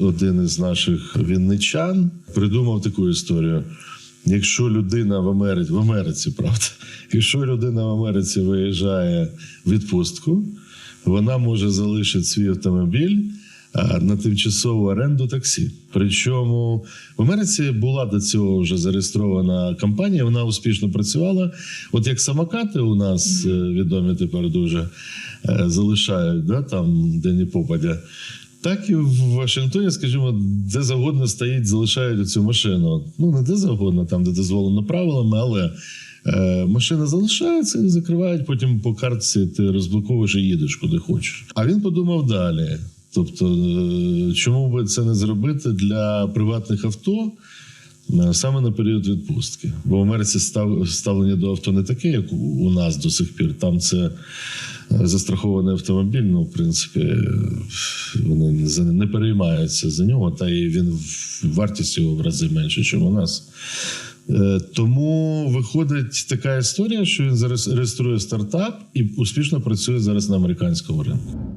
Один із наших вінничан придумав таку історію. Якщо людина в Америці, в Америці, правда, якщо людина в Америці виїжджає в відпустку, вона може залишити свій автомобіль на тимчасову оренду таксі. Причому в Америці була до цього вже зареєстрована компанія, вона успішно працювала. От як самокати у нас е, відомі тепер дуже е, залишають, да, там, де не попадя. Так і в Вашингтоні, скажімо, де завгодно стоїть, залишають цю машину. Ну, не де завгодно, там, де дозволено правилами, але е, машина залишається і закривають, потім по картці ти розблоковуєш і їдеш куди хочеш. А він подумав далі. Тобто, е, чому би це не зробити для приватних авто? е, Саме на період відпустки. Бо в Америці став, ставлення до авто не таке, як у- нас до сих пір. Там це застрахований автомобіль. Ну, в принципі, вони не переймаються за нього, та і він вартість його в рази менше, ніж у нас. Е, Тому виходить така історія, що він зараз реєструє стартап і успішно працює зараз на американському ринку.